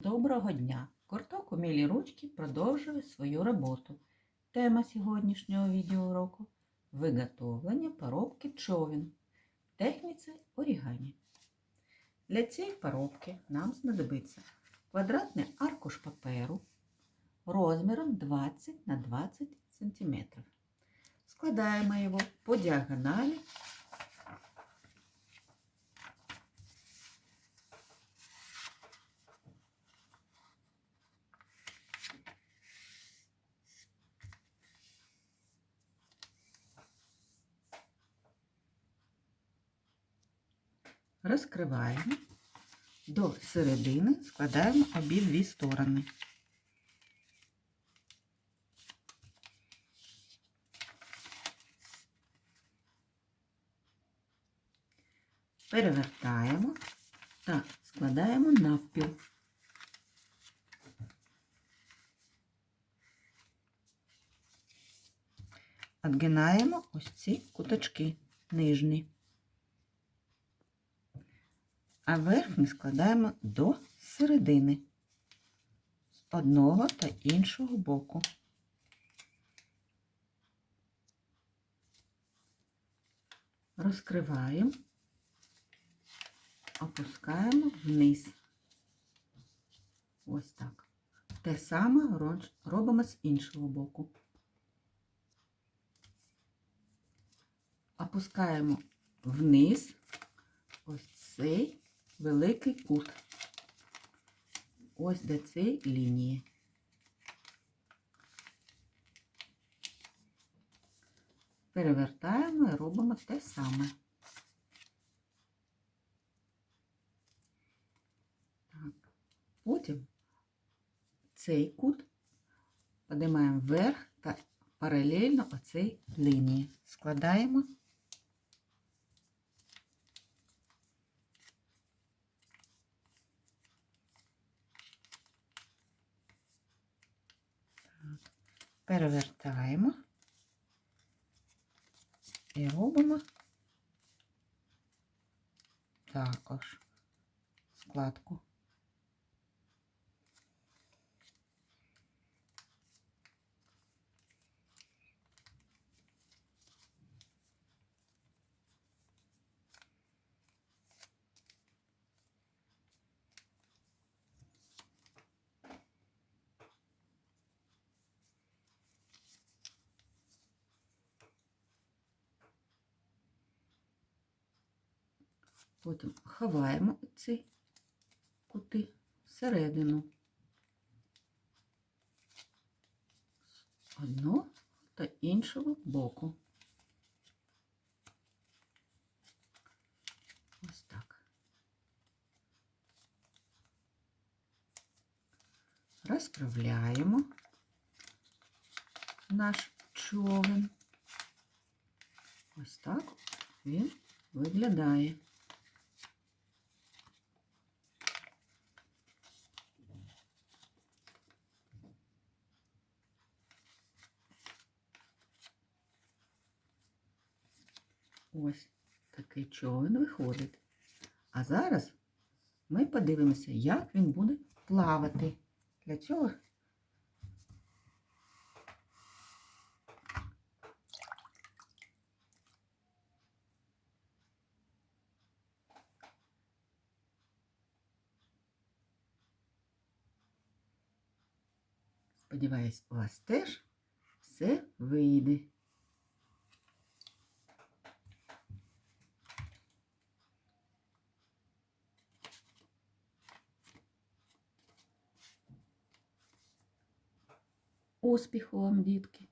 Доброго дня! Курток умілі ручки продовжує свою роботу. Тема сьогоднішнього відеоуроку – виготовлення поробки човен в техніці орігамі. Для цієї поробки нам знадобиться квадратний аркуш паперу розміром 20 на 20 см. Складаємо його по діагоналі розкриваємо до середини, складаємо обидві сторони. Перевертаємо та складаємо навпіл. Отгинаємо ось ці куточки нижні а верхній складаємо до середини з одного та іншого боку. Розкриваємо, опускаємо вниз. Ось так. Те саме робимо з іншого боку. Опускаємо вниз ось цей великий кут. Ось до цієї лінії. Перевертаємо і робимо те саме. Так. Потім цей кут піднімаємо вверх та паралельно оцій лінії. Складаємо перевертаємо і робимо також складку. Потім ховаємо ці кути всередину. Одного та іншого боку. Ось так. Розправляємо наш човен. Ось так він виглядає. Ось такий човен виходить. А зараз ми подивимося, як він буде плавати. Для цього Сподіваюсь, у вас теж все вийде. Успіху вам, дітки!